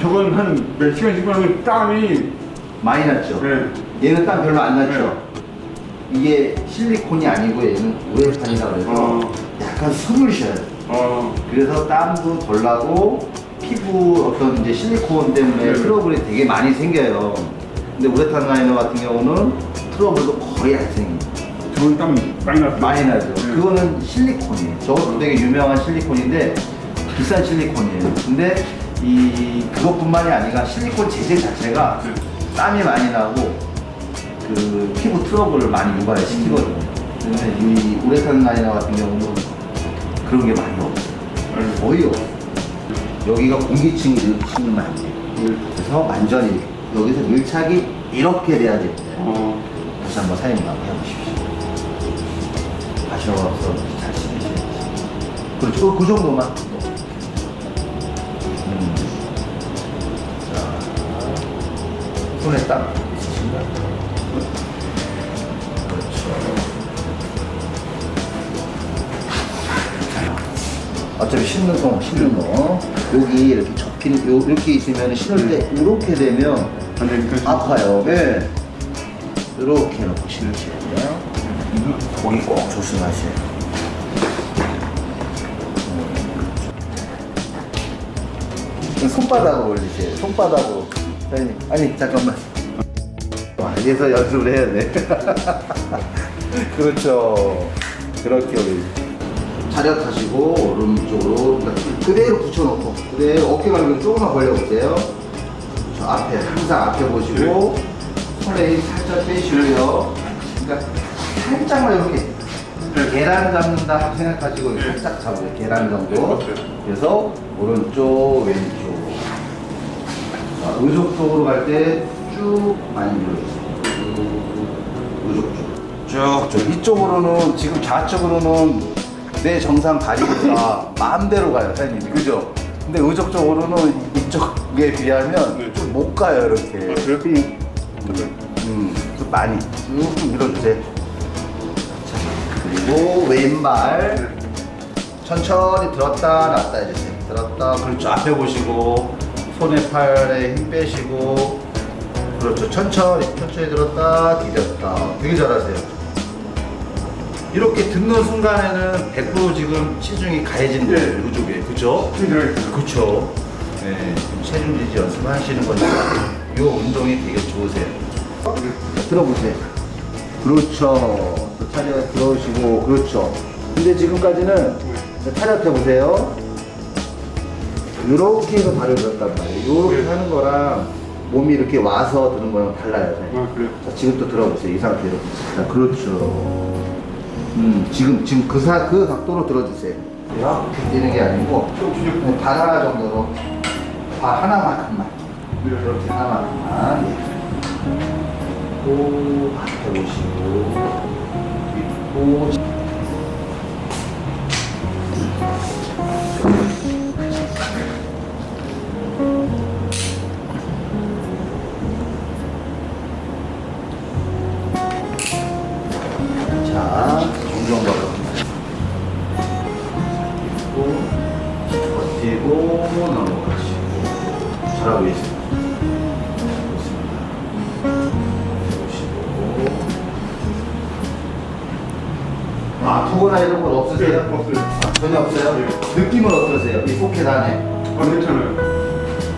저건 한 몇 시간 지나면 땀이 많이 났죠? 네. 얘는 땀 별로 안 났죠? 이게 실리콘이 아니고 얘는 우레탄이라 그래서 어. 약간 숨을 쉬어요. 어, 그래서 땀도 덜 나고 피부 어떤 이제 실리콘 때문에 네. 트러블이 되게 많이 생겨요. 근데 우레탄 라이너 같은 경우는 트러블도 거의 안 생겨요. 저건 땀 많이 났어요. 많이 나죠. 네. 그거는 실리콘이에요. 저것도 되게 유명한 실리콘인데 비싼 실리콘이에요. 근데 이 그것뿐만이 아니라 실리콘 재질 자체가 네. 땀이 많이 나고 그 피부 트러블을 많이 유발시키거든요. 근데 이 우레탄 라이너 같은 경우는 그런 게 많이 없어요. 네. 거의 없어요. 여기가 공기층이 밀치는 아니에요. 그래서 완전히 여기서 밀착이 이렇게 돼야 됩니다. 어, 다시 한번 사장님 한번 해보십시오. 가셔서 잘 치우셔야지. 그렇죠. 그 정도만. 음. 자, 손에 땀 있으신가요? 그렇죠. 자, 어차피 신는 거, 신는 거. 여기 이렇게 접히는, 요, 이렇게 있으면 신을 때, 이렇게 되면 안 되니까. 아파요. 네. 이렇게 놓고 신으셔야 돼요. 거기 꼭 조심하세요. 음. 손바닥으로 올리세요. 손바닥으로. 사장님. 아니, 잠깐만. 와, 이래서 연습을 해야 돼. 그렇죠. 그렇게 올리 차렷하시고, 오른쪽으로. 그러니까 그대로 붙여놓고, 그대로 어깨 갈비를 조금만 벌려보세요. 저 앞에, 항상 앞에 보시고, 힘 살짝 빼시고요. 그러니까 살짝만 이렇게 네. 계란 잡는다 생각하시고 네. 살짝 잡으세요. 계란 정도. 네. 그래서 오른쪽, 왼쪽. 자, 의족 쪽으로 갈 때 쭉 많이 밀어주세요. 의족 쪽. 쭉, 쭉. 이쪽으로는, 지금 좌측으로는 내 정상 다리보다 마음대로 가요, 사장님이. 그죠? 근데 의족 쪽으로는 이쪽에 비하면 네. 좀 못 가요, 이렇게. 아, 그래? 그럼, 네. 음, 좀 많이 쭉 밀어주세요. 자, 그리고 왼발 천천히 들었다 놨다 해주세요. 들었다, 그렇죠. 앞에 보시고 손에 팔에 힘 빼시고 그렇죠. 천천히 천천히 들었다 디뎠다. 되게 잘하세요. 이렇게 듣는 순간에는 100% 지금 체중이 가해진 네. 이쪽에, 그죠? 힘 들어있어요. 그렇죠. 네, 지금 체중 유지 연습하시는 거니까 이 운동이 되게 좋으세요. 자, 들어보세요. 그렇죠. 또 차렷 들어오시고, 그렇죠. 근데 지금까지는 차렷 해 보세요. 이렇게 해서 발을 들었단 말이에요. 이렇게 네. 하는 거랑 몸이 이렇게 와서 드는 거랑 달라요. 선생님. 아, 그래요? 자, 지금 또 들어보세요. 이 상태로. 자, 그렇죠. 음, 지금, 지금 그 사, 그 각도로 들어주세요. 이렇게 뛰는 게 아니고, 발 하나 정도로. 발 하나만큼만. 네. 이렇게 하나만큼만. 예. 또, 앞에 보시고. 버티고, 버티고, 넘어가시고. 잘하고 계십니다. 아, 아프거나 이런 건 없으세요? 네, 없어요. 아, 전혀 없어요? 네. 느낌은 어떠세요? 이 포켓 안에? 아, 괜찮아요.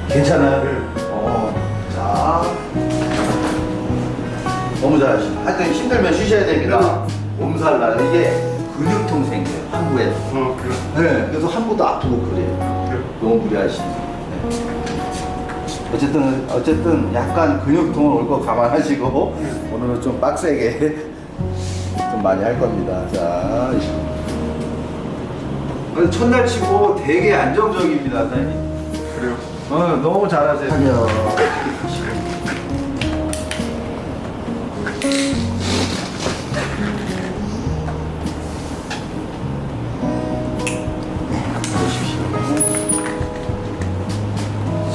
괜찮아요? 네. 어, 자. 너무 잘하시네. 하여튼 힘들면 쉬셔야 됩니다. 몸살 나요. 이게 근육통 생겨요. 항구에. 어, 그래요? 네. 그래서 항구도 아프고 그래요. 그래요? 너무 무리하시네. 네. 어쨌든, 어쨌든 약간 근육통은 올 거 감안하시고 오늘은 좀 빡세게 좀 많이 할 겁니다. 자. 첫날 치고 되게 안정적입니다, 사장님. 그래요? 어, 너무 잘하세요. 아니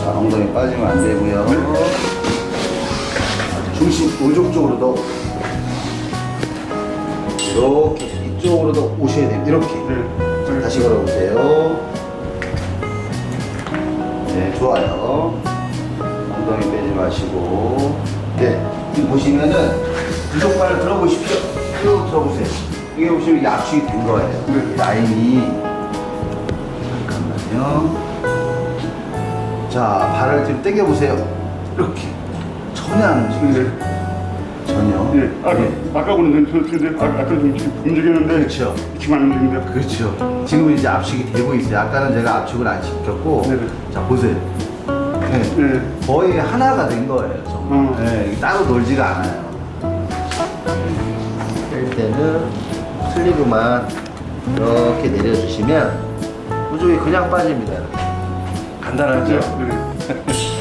자, 엉덩이 빠지면 안 되고요. 의족 쪽으로 더 이렇게 이쪽으로 더 오셔야 돼요. 이렇게. 네. 다시 걸어보세요. 네, 좋아요. 엉덩이 빼지 마시고. 네, 지금 보시면은 부족발을 들어보십시오. 쭉 들어보세요. 이게 보시면 압축이 된 거예요. 네. 라인이. 잠깐만요. 자, 발을 지금 당겨보세요. 이렇게. 전혀 안 움직여요. 네. 전혀. 예. 아까 아까보는 근데 아까 좀 움직이는데 그렇죠. 지금 안 움직이는데. 그렇죠. 지금은 이제 압축이 되고 있어요. 아까는 제가 압축을 안 시켰고. 네네. 자, 보세요. 네. 네. 거의 하나가 된 거예요. 정말. 음. 네, 이게 따로 놀지가 않아요. 뺄 때는 슬리브만 이렇게 내려주시면 무조건 그냥 빠집니다. 간단하죠? 네.